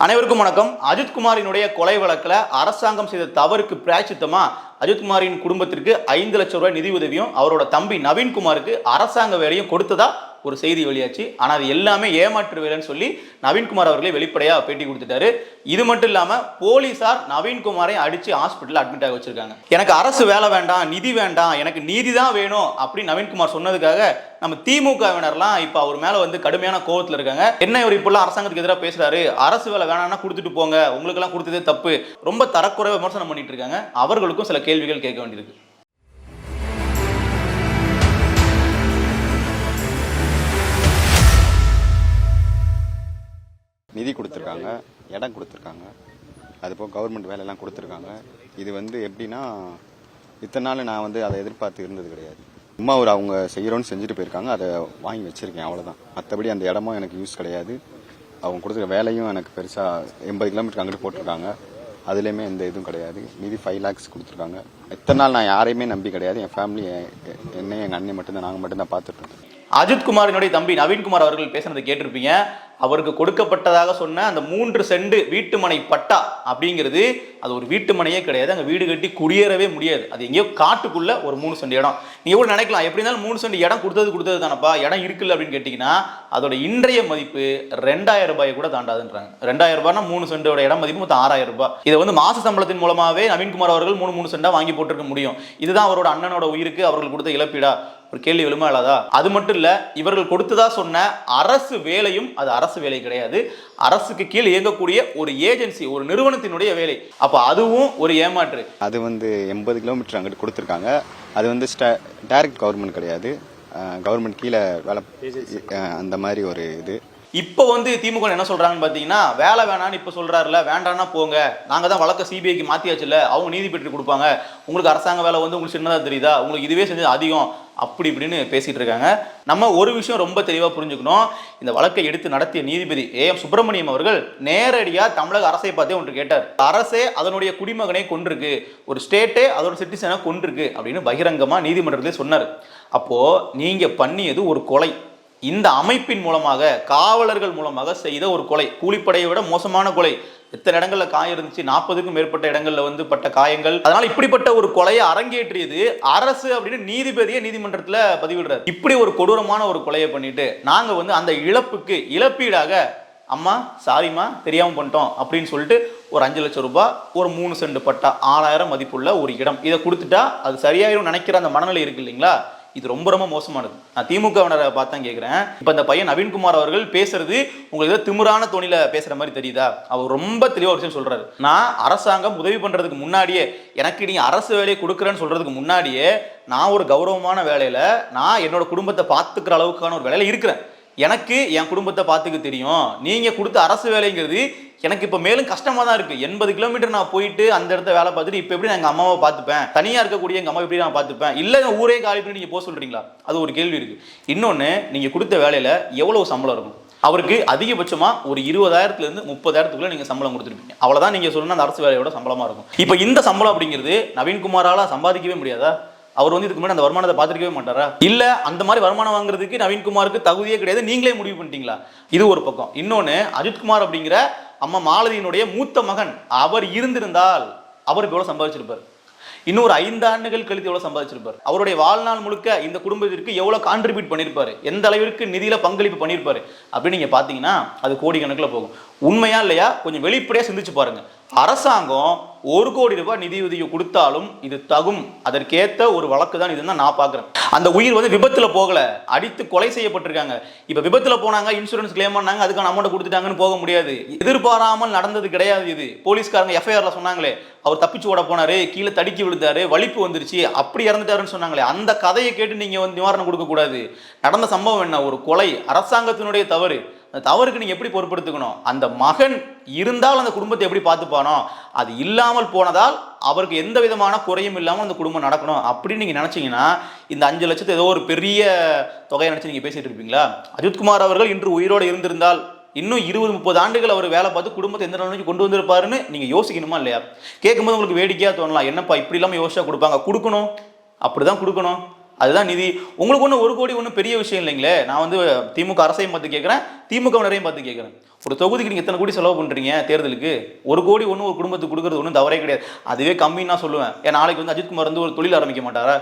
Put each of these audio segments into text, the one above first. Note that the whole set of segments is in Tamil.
அனைவருக்கும் வணக்கம். அஜித்குமாரினுடைய கொலை வழக்கில் அரசாங்கம் செய்த தவறுக்கு பிராய்ச்சித்தமா அஜித்குமாரின் குடும்பத்திற்கு ஐந்து லட்சம் ரூபாய் நிதி உதவியும் அவரோட தம்பி நவீன்குமாருக்கு அரசாங்க வேலையும் கொடுத்ததா ஒரு செய்தி வெளியாச்சு. ஆனால் அது எல்லாமே ஏமாற்று வேலைன்னு சொல்லி நவீன்குமார் அவர்களே வெளிப்படையாக பேட்டி கொடுத்துட்டாரு. இது மட்டும் இல்லாமல் போலீசார் நவீன்குமாரை அடித்து ஹாஸ்பிட்டலில் அட்மிட் ஆக வச்சிருக்காங்க. எனக்கு அரசு வேலை வேண்டாம் நிதி வேண்டாம் எனக்கு நீதி தான் வேணும் அப்படின்னு நவீன்குமார் சொன்னதுக்காக நம்ம திமுகவினர்லாம் இப்போ அவர் மேலே வந்து கடுமையான கோவத்தில் இருக்காங்க. என்ன இவர் இப்போல்லாம் அரசாங்கத்துக்கு எதிராக பேசுகிறாரு அரசு வேலை வேணாம்னா கொடுத்துட்டு போங்க. உங்களுக்கெல்லாம் கொடுத்ததே தப்பு. ரொம்ப தரக்குறை விமர்சனம் பண்ணிட்டு இருக்காங்க. அவர்களுக்கும் சில கேள்விகள் கேட்க வேண்டியிருக்கு. நிதி கொடுத்துருக்காங்க இடம் கொடுத்துருக்காங்க. அதுபோக கவர்மெண்ட் வேலையெல்லாம் கொடுத்துருக்காங்க. இது வந்து எப்படின்னா இத்தனை நாள் நான் வந்து அதை எதிர்பார்த்து இருந்தது கிடையாது. சும்மா ஒரு அவங்க செய்கிறோன்னு செஞ்சுட்டு போயிருக்காங்க அதை வாங்கி வச்சுருக்கேன் அவ்வளோதான் மற்றபடி அந்த இடமும் எனக்கு யூஸ் கிடையாது. அவங்க கொடுத்துருக்க வேலையும் எனக்கு பெருசாக எண்பது கிலோமீட்டர் அங்கிட்டு போட்டிருக்காங்க. அதுலேயுமே எந்த இதுவும் கிடையாது. மீதி ஃபைவ் லேக்ஸ் கொடுத்துருக்காங்க. இத்தனை நாள் நான் யாரையுமே நம்பி கிடையாது. என் ஃபேமிலி என்னையும் எங்கள் அண்ணன் மட்டும்தான் நாங்கள் மட்டும்தான் பார்த்துட்டு இருக்கோம். அஜித்குமாரினுடைய தம்பி நவீன்குமார் அவர்கள் பேசுனதை கேட்டிருப்பீங்க. அவருக்கு கொடுக்கப்பட்டதாக சொன்ன அந்த மூன்று செண்டு வீட்டுமனை பட்டா அப்படிங்கிறது அது ஒரு வீட்டுமனையே கிடையாது. அங்கே வீடு கட்டி குடியேறவே முடியாது. அது எங்கேயோ காட்டுக்குள்ள ஒரு மூணு செண்டு இடம். நீங்க கூட நினைக்கலாம்? எப்படி இருந்தாலும் மூணு செண்டு இடம் கொடுத்தது கொடுத்தது தானப்பா. இடம் இருக்குல்ல அப்படின்னு கேட்டிங்கன்னா அதோட இன்றைய மதிப்பு ரெண்டாயிரம் ரூபாயை கூட தாண்டாதுன்றாங்க. ரெண்டாயிரம் ரூபாய்னா மூணு செண்டோட இடம் மதிப்பு மொத்தம் ஆறாயிரம் ரூபாய். இதை வந்து மாச சம்பளத்தின் மூலமாகவே நவீன்குமார் அவர்கள் மூணு மூணு செண்டாக வாங்கி போட்டிருக்க முடியும். இதுதான் அவரோட அண்ணனோட உயிருக்கு அவர்கள் கொடுத்த இழப்பீடா? ஒரு கேள்வி விழுமா இல்லாதா? அது மட்டும் இல்லை இவர்கள் கொடுத்ததா சொன்ன அரசு வேலையும் அது அரசு அரசு வேலை கிடையாது. அரசுக்கு கீழ் இயங்கக்கூடிய ஒரு ஏஜென்சி ஒரு நிறுவனத்தினுடைய வேலை. அப்ப அதுவும் ஒரு ஏமாற்று. அது வந்து எண்பது கிலோமீட்டர் அங்கிட்டு கொடுத்துருக்காங்க. அது வந்து டைரக்ட் கவர்மெண்ட் கிடையாது. கவர்மெண்ட் கீழே வேலை அந்த மாதிரி ஒரு இது. இப்போ வந்து திமுக என்ன சொல்கிறாங்கன்னு பார்த்தீங்கன்னா வேலை வேணான்னு இப்போ சொல்கிறாருல வேண்டான்னா போங்க. நாங்கள் தான் வழக்க சிபிஐக்கு மாத்தியாச்சுல அவங்க நீதி பெற்று கொடுப்பாங்க. உங்களுக்கு அரசாங்க வேலை வந்து உங்களுக்கு சின்னதாக தெரியுதா? உங்களுக்கு இதுவே செஞ்சது அதிகம். அப்படி இப்படின்னு பேசிகிட்டு இருக்காங்க. நம்ம ஒரு விஷயம் ரொம்ப தெளிவாக புரிஞ்சுக்கணும். இந்த வழக்கை எடுத்து நடத்திய நீதிபதி ஏ. எம். சுப்பிரமணியம் அவர்கள் நேரடியாக தமிழக அரசை பார்த்தே ஒன்று கேட்டார். அரசே அதனுடைய குடிமகனை கொண்டிருக்கு ஒரு ஸ்டேட்டே அதோட சிட்டிசனை கொண்டிருக்கு அப்படின்னு பகிரங்கமாக நீதிமன்றத்திலே சொன்னார். அப்போது நீங்கள் பண்ணியது ஒரு கொலை. இந்த அமைப்பின் மூலமாக காவலர்கள் மூலமாக செய்த ஒரு கொலை. கூலிப்படையை விட மோசமான கொலை. எத்தனை இடங்கள்ல காயம் இருந்துச்சு? நாற்பதுக்கும் மேற்பட்ட இடங்கள்ல வந்து பட்ட காயங்கள். அதனால இப்படிப்பட்ட ஒரு கொலையை அரங்கேற்றியது அரசு அப்படின்னு நீதிபதியை நீதிமன்றத்துல பதிவிடுறாரு. இப்படி ஒரு கொடூரமான ஒரு கொலையை பண்ணிட்டு நாங்க வந்து அந்த இழப்புக்கு இழப்பீடாக அம்மா சாரிம்மா தெரியாம பண்ணிட்டோம் அப்படின்னு சொல்லிட்டு ஒரு அஞ்சு லட்சம் ரூபாய் ஒரு மூணு செண்டு பட்டா ஆறாயிரம் மதிப்புள்ள ஒரு இடம். இதை கொடுத்துட்டா அது சரியாயிரும் நினைக்கிற அந்த மனநிலை இருக்கு இல்லைங்களா? இது ரொம்ப ரொம்ப மோசமானது. நான் திமுகவினரை பார்த்தான் கேட்குறேன். இப்போ இந்த பையன் நவீன்குமார் அவர்கள் பேசுறது உங்களுக்கு ஏதோ திமிரான தோணியில் பேசுகிற மாதிரி தெரியுதா? அவர் ரொம்ப தெளிவாக ஒரு விஷயம் சொல்கிறாரு நான் அரசாங்கம் உதவி பண்ணுறதுக்கு முன்னாடியே எனக்கு நீங்கள் அரசு வேலையை கொடுக்குறேன்னு சொல்கிறதுக்கு முன்னாடியே நான் ஒரு கௌரவமான வேலையில் நான் என்னோட குடும்பத்தை பார்த்துக்கிற அளவுக்கான ஒரு வேலையில் இருக்கிறேன். எனக்கு என் குடும்பத்தை பார்த்துக்க தெரியும். நீங்கள் கொடுத்த அரசு வேலைங்கிறது எனக்கு இப்போ மேலும் கஷ்டமாக தான் இருக்குது எண்பது கிலோமீட்டர் நான் போயிட்டு அந்த இடத்த வேலை பார்த்துட்டு இப்போ எப்படி நான் எங்கள் அம்மாவை பார்த்துப்பேன்? தனியாக இருக்கக்கூடிய எங்கள் அம்மா எப்படி நான் பார்த்துப்பேன்? இல்லை எங்கள் ஊரே காலி பண்ணி நீங்க போக சொல்கிறீங்களா அது ஒரு கேள்வி இருக்குது இன்னொன்று நீங்கள் கொடுத்த வேலையில் எவ்வளோ சம்பளம் இருக்கும்? அவருக்கு அதிகபட்சமாக ஒரு இருபதாயிரத்துலேருந்து முப்பதாயிரத்துக்குள்ளே நீங்கள் சம்பளம் கொடுத்துருப்பீங்க. அவ்வளோதான் நீங்கள் சொல்லணும் அந்த அரசு வேலையோட சம்பளமாக இருக்கும். இப்போ இந்த சம்பளம் அப்படிங்கிறது நவீன்குமாரால் சம்பாதிக்கவே முடியாதா? அவர் வந்து இதுக்கு முன்னாடி அந்த வருமானத்தை பார்த்துருக்கவே மாட்டாரா? இல்ல அந்த மாதிரி வருமானம் வாங்குறதுக்கு நவீன்குமாருக்கு தகுதியே கிடையாது. நீங்களே முடிவு பண்ணிட்டீங்களா? இது ஒரு பக்கம். இன்னொன்னு அஜித்குமார் அப்படிங்கிற அம்மா மாலதியினுடைய மூத்த மகன் அவர் இருந்திருந்தால் அவர் இப்போ சம்பாதிச்சிருப்பார்? இன்னொரு ஐந்து ஆண்டுகள் கழித்து எவ்வளவு சம்பாதிச்சிருப்பார்? அவருடைய வாழ்நாள் முழுக்க இந்த குடும்பத்திற்கு எவ்வளவு கான்ட்ரிபியூட் பண்ணிருப்பாரு? எந்த அளவிற்கு நிதியில பங்களிப்பு பண்ணியிருப்பாரு அப்படின்னு நீங்க பாத்தீங்கன்னா அது கோடிக்கணக்கில் போகும். உண்மையா இல்லையா? கொஞ்சம் வெளிப்படையா சிந்திச்சு பாருங்க. அரசாங்கம் ஒரு கோடி ரூபாய் நிதி உதவி கொடுத்தாலும் இது தகும். அதற்கேத்த ஒரு வழக்கு தான் இதுன்னு தான் நான் பார்க்குறேன். அந்த உயிர் வந்து விபத்தில் போகல. அடித்து கொலை செய்யப்பட்டிருக்காங்க. இப்போ விபத்தில் போனாங்க இன்சூரன்ஸ் கிளைம் பண்ணாங்க அதுக்கான அமௌண்ட் கொடுத்துட்டாங்கன்னு போக முடியாது. எதிர்பாராமல் நடந்தது கிடையாது இது. போலீஸ்காரங்க எஃப்ஐஆரில் சொன்னாங்களே அவர் தப்பிச்சு ஓட போனாரு கீழே தடுக்கி விழுந்தாரு வலிப்பு வந்துருச்சு அப்படி இறந்துட்டாருன்னு சொன்னாங்களே அந்த கதையை கேட்டு நீங்கள் வந்து நிவாரணம் கொடுக்கக்கூடாது. நடந்த சம்பவம் என்ன? ஒரு கொலை. அரசாங்கத்தினுடைய தவறு. தவறுக்கு நீங்கள் எப்படி பொறுப்படுத்துக்கணும்? அந்த மகன் இருந்தால் அந்த குடும்பத்தை எப்படி பார்த்துப்பானோ அது இல்லாமல் போனதால் அவருக்கு எந்த விதமான குறையும் இல்லாமல் அந்த குடும்பம் நடக்கணும். அப்படின்னு நீங்கள் நினச்சிங்கன்னா இந்த அஞ்சு லட்சத்தை ஏதோ ஒரு பெரிய தொகையை நினச்சி நீங்கள் பேசிட்டு இருப்பீங்களா? அஜித்குமார் அவர்கள் இன்று உயிரோடு இருந்திருந்தால் இன்னும் இருபது முப்பது ஆண்டுகள் அவர் வேலை பார்த்து குடும்பத்தை எந்த நிலைமைக்கு கொண்டு வந்திருப்பாருன்னு நீங்கள் யோசிக்கணுமா இல்லையா? கேட்கும்போது உங்களுக்கு வேடிக்கையாக தோணலாம். என்னப்பா இப்படி இல்லாமல் யோசிச்சா கொடுப்பாங்க. கொடுக்கணும். அப்படிதான் கொடுக்கணும். அதுதான் நிதி. உங்களுக்கு ஒன்றும் ஒரு கோடி ஒன்றும் பெரிய விஷயம் இல்லைங்களே. நான் வந்து திமுக அரசையும் பார்த்து கேட்குறேன் திமுகவினரையும் பார்த்து கேட்குறேன். ஒரு தொகுதிக்கு நீங்கள் எத்தனை கோடி செலவு பண்ணுறீங்க தேர்தலுக்கு. ஒரு கோடி ஒன்று ஒரு குடும்பத்துக்கு கொடுக்குறது ஒன்றும் தவறே கிடையாது. அதுவே கம்மின்னு நான் சொல்லுவேன். ஏன் நாளைக்கு வந்து அஜித்குமார் வந்து ஒரு தொழில் ஆரம்பிக்க மாட்டாரா?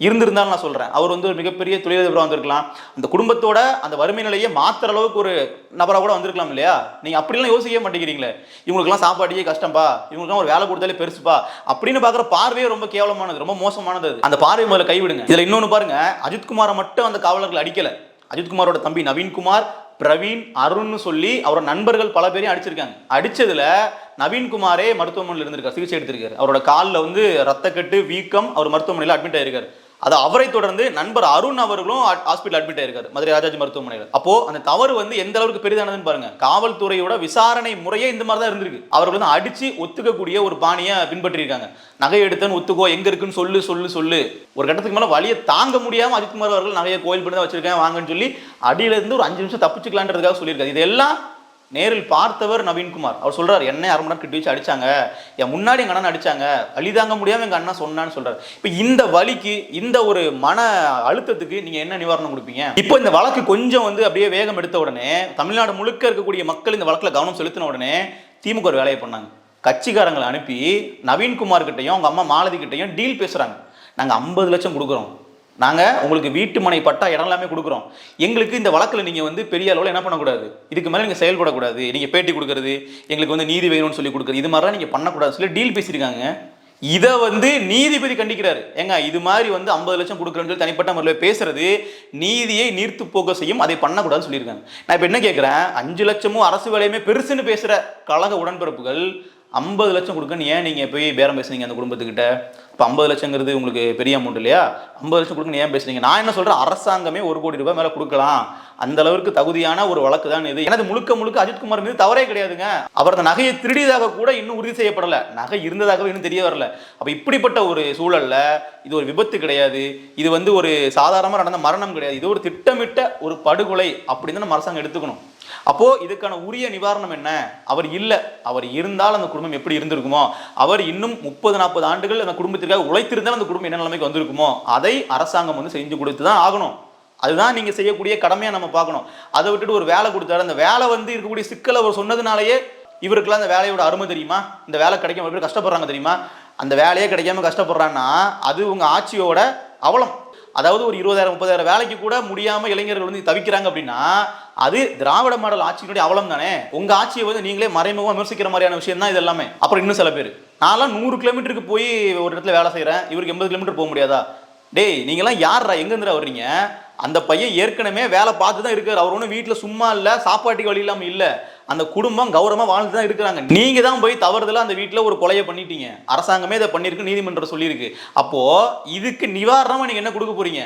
இருந்திருந்தாலும் நான் சொல்கிறேன் அவர் வந்து ஒரு மிகப்பெரிய தொழிலதிபராக வந்திருக்கலாம். அந்த குடும்பத்தோட அந்த வறுமை நிலையை மாற்றுற அளவுக்கு ஒரு நபராக கூட வந்திருக்கலாம் இல்லையா? நீங்கள் அப்படிலாம் யோசிக்கவே மாட்டேங்கிறீங்களே. இவங்களுக்குலாம் சாப்பாடியே கஷ்டம்பா? இவங்களுக்குலாம் ஒரு வேலை கொடுத்தாலே பெருசுப்பா? அப்படின்னு பார்க்குற பார்வையே ரொம்ப கேவலமானது ரொம்ப மோசமானது அது. அந்த பார்வை முதல்ல கைவிடுங்க இதில் இன்னொன்று பாருங்க. அஜித்குமாரை மட்டும் அந்த காவலர்கள் அடிக்கலை. அஜித்குமாரோட தம்பி நவீன்குமார் பிரவீன் அருண்னு சொல்லி அவரோட நண்பர்கள் பல பேரையும் அடிச்சிருக்காங்க. அடிச்சதுல நவீன்குமாரே மருத்துவமனையில் இருந்திருக்காரு சிகிச்சை எடுத்திருக்காரு. அவரோட காலில் வந்து ரத்தக்கட்டு வீக்கம் அவர் மருத்துவமனையில் அட்மிட் ஆயிருக்காரு. அது அவரை தொடர்ந்து நண்பர் அருண் அவர்களும் ஹாஸ்பிட்டல் அட்மிட் ஆயிருக்காரு மதுரை ராஜாஜி மருத்துவமனையில். அப்போ அந்த தவறு வந்து எந்த அளவுக்கு பெரிதானதுன்னு பாருங்க. காவல்துறையோட விசாரணை முறையே இந்த மாதிரி தான் இருந்திருக்கு. அவர்கள் வந்து அடிச்சு ஒத்துக்கக்கூடிய ஒரு பாணியை பின்பற்றியிருக்காங்க. நகை எடுத்தேன்னு ஒத்துக்கோ எங்க இருக்குன்னு சொல்லு சொல்லு சொல்லு. ஒரு கட்டத்துக்கு மேல வழியை தாங்க முடியாம அஜித்குமார் அவர்கள் நகையை கோயில் பண்ணி தான் வச்சிருக்கேன் வாங்கன்னு சொல்லி அடியில இருந்து ஒரு அஞ்சு நிமிஷம் தப்பிச்சுக்கலான்றதுக்காக சொல்லியிருக்காரு. இதெல்லாம் நேரில் பார்த்தவர் நவீன்குமார். அவர் சொல்றாரு என்ன அரை மணி நேரம் கிட்ட வச்சு அடிச்சாங்க. என் முன்னாடி எங்க அண்ணன் அடிச்சாங்க. அழிதாங்க முடியாமல் முடியாம எங்க அண்ணன் சொன்னான்னு சொல்றாரு. இப்போ இந்த வலிக்கு இந்த ஒரு மன அழுத்தத்துக்கு நீங்க என்ன நிவாரணம் கொடுப்பீங்க? இப்போ இந்த வழக்கு கொஞ்சம் வந்து அப்படியே வேகம் எடுத்த உடனே தமிழ்நாடு முழுக்க இருக்கக்கூடிய மக்கள் இந்த வழக்கில் கவனம் செலுத்தின உடனே திமுக ஒரு வேலையை பண்ணாங்க. கட்சிக்காரங்களை அனுப்பி நவீன்குமார் கிட்டையும் அவங்க அம்மா மாலதி கிட்டையும் டீல் பேசுறாங்க. நாங்க ஐம்பது லட்சம் கொடுக்குறோம். நாங்கள் உங்களுக்கு வீட்டு மனை பட்டா இடம் எல்லாமே கொடுக்குறோம். எங்களுக்கு இந்த வழக்கில் நீங்கள் வந்து பெரிய அளவில் என்ன பண்ணக்கூடாது? இதுக்கு மேலே நீங்கள் செயல்படக்கூடாது. நீங்கள் பேட்டி கொடுக்குறது எங்களுக்கு வந்து நீதி வேணும்னு சொல்லி கொடுக்குறது இது மாதிரிலாம் நீங்கள் பண்ணக்கூடாது சொல்லி டீல் பேசியிருக்காங்க. இதை வந்து நீதிபதி கண்டிக்கிறாரு. ஏங்க இது மாதிரி வந்து ஐம்பது லட்சம் கொடுக்குறேன்னு சொல்லி தனிப்பட்ட முறையில் பேசுறது நீதியை நீர்த்து போக செய்யும் அதை பண்ணக்கூடாதுன்னு சொல்லியிருக்காங்க. நான் இப்போ என்ன கேட்குறேன் அஞ்சு லட்சமும் அரசு வேலையுமே பெருசுன்னு பேசுகிற கழக உடன்பிறப்புகள் ஐம்பது லட்சம் கொடுக்கன்னு ஏன் நீங்கள் போய் பேரம் பேசுனீங்க அந்த குடும்பத்துக்கிட்ட? இப்போ ஐம்பது லட்சங்கிறது உங்களுக்கு பெரிய அமௌண்ட் இல்லையா? ஐம்பது லட்சம் கொடுக்கணும் ஏன் பேசுனீங்க? நான் என்ன சொல்கிறேன் அரசாங்கமே ஒரு கோடி ரூபாய் மேலே கொடுக்கலாம். அந்த அளவுக்கு தகுதியான ஒரு வழக்கு தான் இது. எனது முழுக்க முழுக்க அஜித்குமார் மீது தவறே கிடையாதுங்க. அவர் அந்த நகையை திருடியதாக கூட இன்னும் உறுதி செய்யப்படலை. நகை இருந்ததாகவே இன்னும் தெரிய வரல. அப்போ இப்படிப்பட்ட ஒரு சூழல்ல இது ஒரு விபத்து கிடையாது. இது வந்து ஒரு சாதாரணமாக நடந்த மரணம் கிடையாது. இது ஒரு திட்டமிட்ட ஒரு படுகொலை அப்படின்னு நம்ம அரசாங்கம் எடுத்துக்கணும். அப்போ இதுக்கான உரிய நிவாரணம் என்ன? அவர் இல்லை. அவர் இருந்தால் அந்த குடும்பம் எப்படி இருந்திருக்குமோ? அவர் இன்னும் முப்பது நாற்பது ஆண்டுகள் அந்த குடும்பத்திற்காக உழைத்திருந்தால் அந்த குடும்பம் என்ன நிலைமைக்கு வந்திருக்குமோ? அதை அரசாங்கம் வந்து செஞ்சு கொடுத்து தான் ஆகணும். அதுதான் நீங்க செய்யக்கூடிய கடமையாக நம்ம பார்க்கணும். அதை விட்டுட்டு ஒரு வேலை கொடுத்தாரு. அந்த வேலை வந்து இருக்கக்கூடிய சிக்கல் அவர் சொன்னதுனாலயே இவருக்கெல்லாம் அந்த வேலையோட அருமை தெரியுமா? இந்த வேலை கிடைக்காம எப்படி கஷ்டப்படுறாங்க தெரியுமா? அந்த வேலையே கிடைக்காம கஷ்டப்படுறான்னா அது உங்க ஆட்சியோட அவலம். அதாவது ஒரு இருபதாயிரம் முப்பதாயிரம் வேலைக்கு கூட முடியாம இளைஞர்கள் வந்து தவிக்கிறாங்க அப்படின்னா அது திராவிட மாடல் ஆட்சியினுடைய அவலம் தானே. உங்க ஆட்சியை வந்து நீங்களே மறைமுகமாக விமர்சிக்கிற மாதிரியான விஷயம் தான் இது எல்லாமே. அப்புறம் இன்னும் சில பேர். நான்லாம் நூறு கிலோமீட்டருக்கு போய் ஒரு இடத்துல வேலை செய்கிறேன் இவருக்கு எண்பது கிலோமீட்டர் போக முடியாதா? டேய் நீங்களாம் யார்ரா? எங்கேருந்துரா வர்றீங்க? அந்த பையன் ஏற்கனவே வேலை பார்த்து தான் இருக்காரு. அவர் ஒன்றும் வீட்டில் சும்மா இல்லை சாப்பாட்டுக்கு வழி இல்லாமல் இல்லை. அந்த குடும்பம் கௌரவமாக வாழ்ந்து தான் இருக்கிறாங்க. நீங்கள் தான் போய் தவறுதலாக அந்த வீட்டில் ஒரு கொலையை பண்ணிட்டீங்க. அரசாங்கமே இதை பண்ணியிருக்கு நீதிமன்றம் சொல்லியிருக்கு. அப்போது இதுக்கு நிவாரணமாக நீங்கள் என்ன கொடுக்க போறீங்க?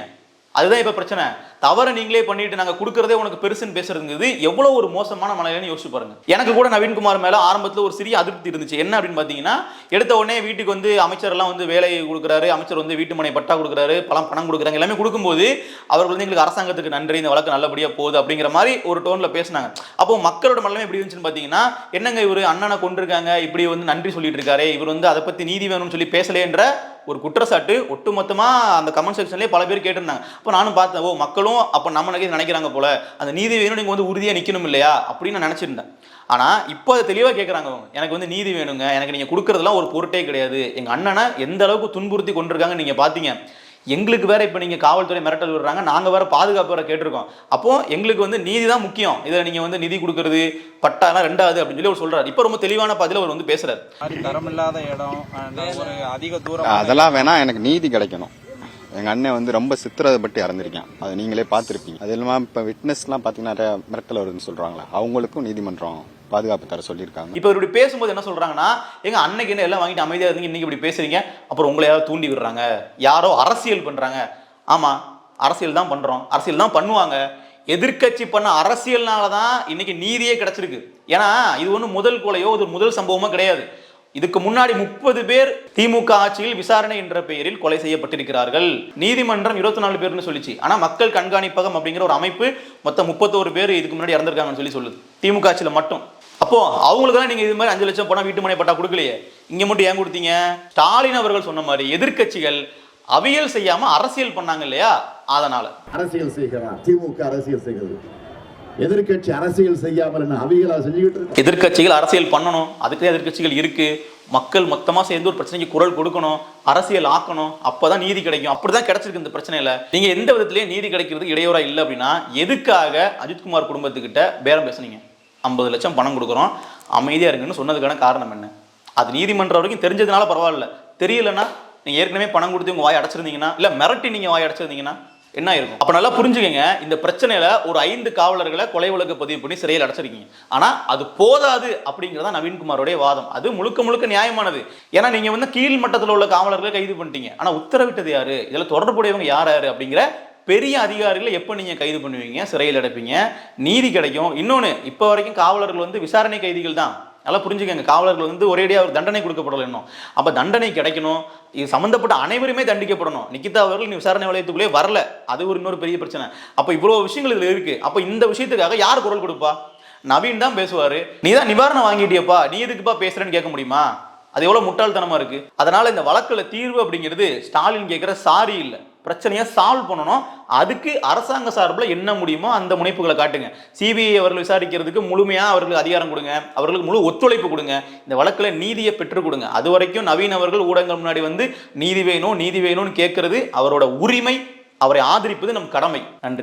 அதுதான் இப்போ பிரச்சனை. தவறை நீங்களே பண்ணிட்டு நாங்க கொடுக்கறதே உனக்கு பெருசுன்னு பேசுறதுங்கிறது எவ்வளவு ஒரு மோசமான மனநிலைன்னு யோசிச்சு பாருங்க. எனக்கு கூட நவீன்குமார் மேல ஆரம்பத்துல ஒரு சிறிய அதிருப்தி இருந்துச்சு. என்ன அப்படின்னு பாத்தீங்கன்னா எடுத்த உடனே வீட்டுக்கு வந்து அமைச்சர் எல்லாம் வந்து வேலை கொடுக்குறாரு அமைச்சர் வந்து வீட்டு மனை பட்டா கொடுக்குறாரு பணம் பணம் கொடுக்குறாங்க எல்லாமே கொடுக்கும்போது அவர்கள் வந்து எங்களுக்கு அரசாங்கத்துக்கு நன்றி இந்த வழக்கு நல்லபடியா போகுது அப்படிங்கிற மாதிரி ஒரு டோன்ல பேசினாங்க. அப்போ மக்களோட மனமே எப்படி இருந்துச்சுன்னு பாத்தீங்கன்னா என்னங்க இவர் அண்ணனை கொண்டிருக்காங்க இப்படி வந்து நன்றி சொல்லிட்டு இருக்காரு இவர் வந்து அதை பத்தி நீதி வேணும்னு சொல்லி பேசலேன்ற ஒரு குற்றச்சாட்டு ஒட்டுமொத்தமா அந்த கமெண்ட் செக்ஷன்லேயே பல பேர் கேட்டிருந்தாங்க. அப்போ நானும் பார்த்தேன் ஓ மக்களும் அப்போ நம்ம நினைக்க நினைக்கிறாங்க போல. அந்த நீதி வேணும் நீங்க வந்து உறுதியா நிக்கணும் இல்லையா? அப்படின்னு நான் நினைச்சிருந்தேன். ஆனா இப்போ அதை தெளிவா கேட்கறாங்க அவங்க. எனக்கு வந்து நீதி வேணுங்க. எனக்கு நீங்க கொடுக்கறதெல்லாம் ஒரு பொருட்டே கிடையாது. எங்க அண்ணனை எந்த அளவுக்கு துன்புறுத்தி கொண்டிருக்காங்க நீங்க பாத்தீங்க. எங்களுக்கு வேற இப்போ நீங்க காவல்துறை மிரட்டல் விடுறாங்க. நாங்க வேற பாதுகாப்பு வேற கேட்டிருக்கோம். அப்போ எங்களுக்கு வந்து நீதி தான் முக்கியம். இதில் நீங்க வந்து நிதி கொடுக்கறது பட்டாலாம் ரெண்டாவது அப்படின்னு சொல்லி அவர் சொல்றாரு. இப்போ ரொம்ப தெளிவான பதில அவர் வந்து பேசுறாரு. மாதிரி தரமில்லாத இடம் ஒரு அதிக தூரம் அதெல்லாம் வேணா எனக்கு நீதி கிடைக்கணும். எங்க அண்ணன் வந்து ரொம்ப சித்திரப்பட்டு இறந்திருக்கேன் அதை நீங்களே பார்த்துருப்பீங்க. அது இல்லாம இப்ப விட்னஸ்லாம் பாத்தீங்கன்னா நிறைய மிரட்டல் வருதுன்னு சொல்றாங்களா? அவங்களுக்கும் நீதிமன்றம் பாதுகாப்பு தர சொல்லியிருக்காங்க. இப்போ இப்படி பேசும்போது என்ன சொல்றாங்கன்னா எங்க அன்னைக்கு என்ன எல்லாம் வாங்கிட்டு அமைதியா இருந்தீங்க இன்னைக்கு இப்படி பேசுறீங்க? அப்புறம் உங்களை யாரோ தூண்டி விடுறாங்க. யாரோ அரசியல் பண்றாங்க. ஆமா அரசியல் தான் பண்றோம். அரசியல் தான் பண்ணுவாங்க. எதிர்க்கட்சி பண்ண அரசியல்னால தான் இன்னைக்கு நீதியே கிடைச்சிருக்கு. ஏன்னா இது ஒன்றும் முதல் கொலையோ இது முதல் சம்பவமோ கிடையாது. இதுக்கு முன்னாடி முப்பது பேர் திமுக ஆட்சியில் விசாரணை என்ற பெயரில் கொலை செய்யப்பட்டிருக்கிறார்கள். நீதிமன்றம் இருபத்தி நாலு பேர்னு சொல்லிச்சு. ஆனா மக்கள் கண்காணிப்பகம் அப்படிங்கிற ஒரு அமைப்பு மொத்தம் முப்பத்தோரு பேர் இதுக்கு முன்னாடி இறந்திருக்காங்கன்னு சொல்லி சொல்லுது. திமுக ஆட்சியில் மட்டும். அப்போ அவங்களுக்கெல்லாம் நீங்க இது மாதிரி அஞ்சு லட்சம் பணம் வீட்டு மனை பட்டா கொடுக்கலையே. இங்க மட்டும் ஏன் கொடுத்தீங்க? ஸ்டாலின் அவர்கள் சொன்ன மாதிரி எதிர்க்கட்சிகள் அவியல் செய்யாம அரசியல் பண்ணாங்க இல்லையா? அதனால. அரசியல் செய்கிறார். திமுக அரசியல் செய்கிறது. எதிர்க்கட்சி அரசியல் செய்யாமல் அவிகளா செஞ்சுக்கிட்டு எதிர்கட்சிகள் எதிர்க்கட்சிகள் அரசியல் பண்ணணும் அதுக்கே எதிர்க்கட்சிகள் இருக்கு. மக்கள் மொத்தமா சேர்ந்து ஒரு பிரச்சனைக்கு குரல் கொடுக்கணும் அரசியல் ஆக்கணும் அப்பதான் நீதி கிடைக்கும். அப்படிதான் கிடைச்சிருக்கு இந்த பிரச்சனையில. நீங்க எந்த விதத்திலயும் நீதி கிடைக்கிறது இடையூறா இல்லை அப்படின்னா எதுக்காக அஜித்குமார் குடும்பத்துக்கிட்ட பேரம் பேசுனீங்க? ஐம்பது லட்சம் பணம் கொடுக்குறோம் அமைதியா இருக்குன்னு சொன்னதுக்கான காரணம் என்ன? அது நீதிமன்றம் வரைக்கும் தெரிஞ்சதுனால பரவாயில்ல. தெரியலன்னா நீங்க ஏற்கனவே பணம் கொடுத்து உங்க வாய் அடைச்சிருந்தீங்கன்னா இல்ல மிரட்டி நீங்க வாய் அடைச்சிருந்தீங்கன்னா என்ன இருக்கும் அப்ப நல்லா புரிஞ்சுக்கங்க இந்த பிரச்சனையில ஒரு ஐந்து காவலர்களை கொலை வழக்கு பதிவு பண்ணி சிறையில் அடைச்சிருக்கீங்க. ஆனா அது போதாது அப்படிங்கறதா நவீன்குமாரோடைய வாதம். அது முழுக்க முழுக்க நியாயமானது. ஏன்னா நீங்க வந்து கீழ் மட்டத்தில் உள்ள காவலர்களை கைது பண்ணிட்டீங்க. ஆனா உத்தரவிட்டது யாரு? இதுல தொடர்புடையவங்க யார் யாரு அப்படிங்கிற பெரிய அதிகாரிகளை எப்போ நீங்கள் கைது பண்ணுவீங்க? சிறையில் அடைப்பீங்க. நீதி கிடைக்கும். இன்னொன்று இப்போ வரைக்கும் காவலர்கள் வந்து விசாரணை கைதிகள் தான். நல்லா புரிஞ்சுக்கங்க. காவலர்கள் வந்து ஒரேடியாக ஒரு தண்டனை கொடுக்கப்படல இன்னும். அப்போ தண்டனை கிடைக்கணும். இது சம்மந்தப்பட்ட அனைவருமே தண்டிக்கப்படணும். நிக்கிதா அவர்கள் நீ விசாரணை வளையத்துக்குள்ளே வரல. அது ஒரு இன்னொரு பெரிய பிரச்சனை. அப்போ இவ்வளோ விஷயங்கள் இதில் இருக்குது அப்போ இந்த விஷயத்துக்காக யார் குரல் கொடுப்பா? நவீன் தான் பேசுவார். நீ தான் நிவாரணம் வாங்கிட்டியப்பா. நீ எதுக்குப்பா பேசுகிறேன்னு கேட்க முடியுமா? அது எவ்வளோ முட்டாள்தனமாக இருக்குது அதனால் இந்த வழக்கில் தீர்வு அப்படிங்கிறது ஸ்டாலின் கேட்குற சாரி இல்லை. பிரச்சனையை சால்வ் பண்ணணும். அதுக்கு அரசாங்க சார்பில் என்ன முடியுமோ அந்த முனைப்புகளை காட்டுங்க. சிபிஐ அவர்கள் விசாரிக்கிறதுக்கு முழுமையாக அவர்களுக்கு அதிகாரம் கொடுங்க. அவர்களுக்கு முழு ஒத்துழைப்பு கொடுங்க. இந்த வழக்கில் நீதியை பெற்றுக் கொடுங்க. அது வரைக்கும் நவீன் அவர்கள் ஊடகங்கள் முன்னாடி வந்து நீதி வேணும் நீதி வேணும்னு கேட்கறது. அவரோட உரிமை அவரை ஆதரிப்பது நம் கடமை. நன்றி.